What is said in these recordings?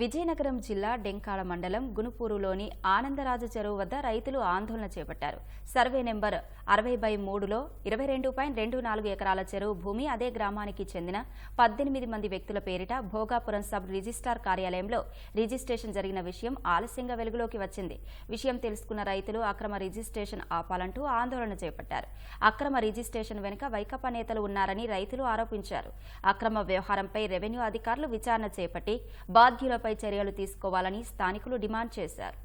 విజయనగరం జిల్లా డెంకాళ మండలం గునుపూరులోని ఆనందరాజు చెరువు వద్ద రైతులు ఆందోళన చేపట్టారు. సర్వే నెంబర్ అరవై బై మూడులో ఇరవై రెండు పాయింట్ రెండు నాలుగు ఎకరాల చెరువు భూమి అదే గ్రామానికి చెందిన పద్దెనిమిది మంది వ్యక్తుల పేరిట భోగాపురం సబ్ రిజిస్టార్ కార్యాలయంలో రిజిస్ట్రేషన్ జరిగిన విషయం ఆలస్యంగా వెలుగులోకి వచ్చింది. విషయం తెలుసుకున్న రైతులు అక్రమ రిజిస్ట్రేషన్ ఆపాలంటూ ఆందోళన చేపట్టారు. అక్రమ రిజిస్ట్రేషన్ వెనుక వైకపా నేతలు ఉన్నారని రైతులు ఆరోపించారు. అక్రమ వ్యవహారంపై రెవెన్యూ అధికారులు విచారణ చేపట్టి బాధ్యులపై చర్యలు తీసుకోవాలని స్థానికులు డిమాండ్ చేశారు.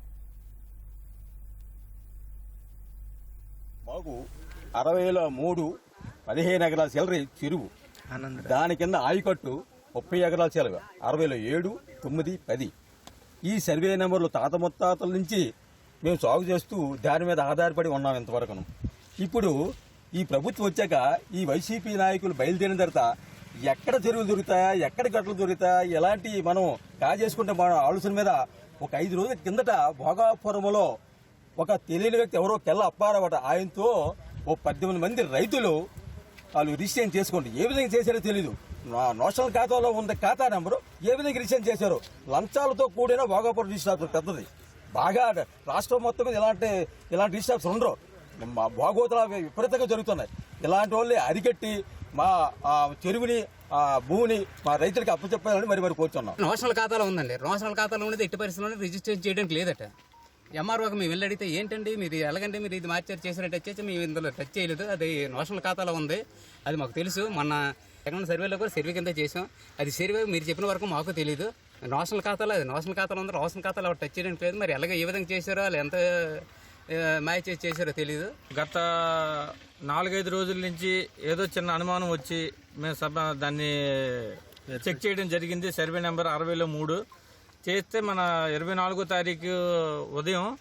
మాకు అరవైలో మూడు పదిహేను ఎకరాల చిల్లర చెరువు. దాని కింద ఆయకట్టు ముప్పై ఎకరాల చిల్లర అరవైలో ఏడు తొమ్మిది పది. ఈ సర్వే నెంబర్లు తాత ముత్తాతల నుంచి మేము సాగు చేస్తూ దాని మీద ఆధారపడి ఉన్నాం ఇంతవరకును. ఇప్పుడు ఈ ప్రభుత్వం వచ్చాక ఈ వైసీపీ నాయకులు బయలుదేరిన తర్వాత ఎక్కడ చెరువులు దొరుకుతాయా ఎక్కడ గట్లు దొరుకుతాయా ఎలాంటి మనం కాజేసుకుంటే మన ఆలోచన మీద ఒక ఐదు రోజుల కిందట భోగాపురంలో ఒక తెలియని వ్యక్తి ఎవరో కెల్ల అప్పారవట ఆయనతో ఓ పద్దెనిమిది మంది రైతులు వాళ్ళు రిజిస్ట్రేషన్ చేసుకోండి. ఏ విధంగా చేశారో తెలీదు. నా నేషనల్ ఖాతాలో ఉన్న ఖాతా నెంబరు ఏ విధంగా రిజిస్ట్రేషన్ చేశారో లంచాలతో కూడిన భోగాపురం రిజిస్టర్ పెద్దది. బాగా రాష్ట్రం మొత్తం మీద ఇలాంటి ఇలాంటి రిజిస్టర్స్ ఉండరు. మా విపరీతంగా జరుగుతున్నాయి. ఇలాంటి వాళ్ళని అరికట్టి మా చెరువుని ఆ, భూమిని మా రైతులకు అప్పచెప్పాలని మరి మరి కోరుతున్నాం నేషనల్ ఖాతాలో ఉందండి. నోషనల్ ఖాతాలో ఉన్నది ఎట్టి పరిస్థితుల్లో రిజిస్టర్ చేయడానికి లేదట. ఎంఆర్ఓకి మేము వెళ్ళి అడిగితే ఏంటండి మీరు ఎలాగంటే మీరు ఇది మార్చారు చేసినట్టు వచ్చేసి మేము ఇందులో టచ్ చేయలేదు. అది నేషనల్ ఖాతాలో ఉంది. అది మాకు తెలుసు. మొన్న ఎక్కడ సర్వేలో కూడా సర్వే కింద చేసాం అది సర్వే మీరు చెప్పిన వరకు మాకు తెలియదు నేషనల్ ఖాతాలో అది నోషనల్ ఖాతాలో ఉంది. నోషనల్ ఖాతాలో టచ్ చేయడానికి లేదు. మరి ఎలాగ ఏ విధంగా చేశారో వాళ్ళు ఎంత మ్యాచ్ చేసి చేశారో తెలియదు గత నాలుగైదు రోజుల నుంచి ఏదో చిన్న అనుమానం వచ్చి మేము సభ దాన్ని చెక్ చేయడం జరిగింది. సర్వే నెంబర్ అరవైలో మూడు. చేస్తే మన ఇరవై నాలుగో తారీఖు ఉదయం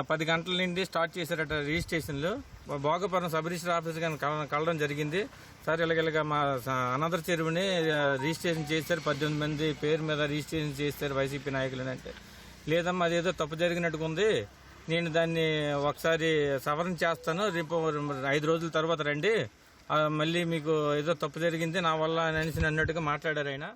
పది గంటల నుండి స్టార్ట్ చేశారట రిజిస్ట్రేషన్లు. భోగపురం సబ్ రిజిస్టర్ ఆఫీస్ కానీ కల- కలవడం జరిగింది. సార్ ఇలాగ మా అనదర్ చెరువుని రిజిస్ట్రేషన్ చేశారు. పద్దెనిమిది మంది పేరు మీద రిజిస్ట్రేషన్ చేస్తారు వైసీపీ నాయకులు అంటే. లేదమ్మా అదేదో తప్పు జరిగినట్టుగా ఉంది నేను దాన్ని ఒకసారి సవరణ చేస్తాను. రేపు ఐదు రోజుల తర్వాత రండి. మళ్ళీ మీకు ఏదో తప్పు జరిగింది నా వల్ల అని అనేసి అన్నట్టుగా మాట్లాడారు ఆయన.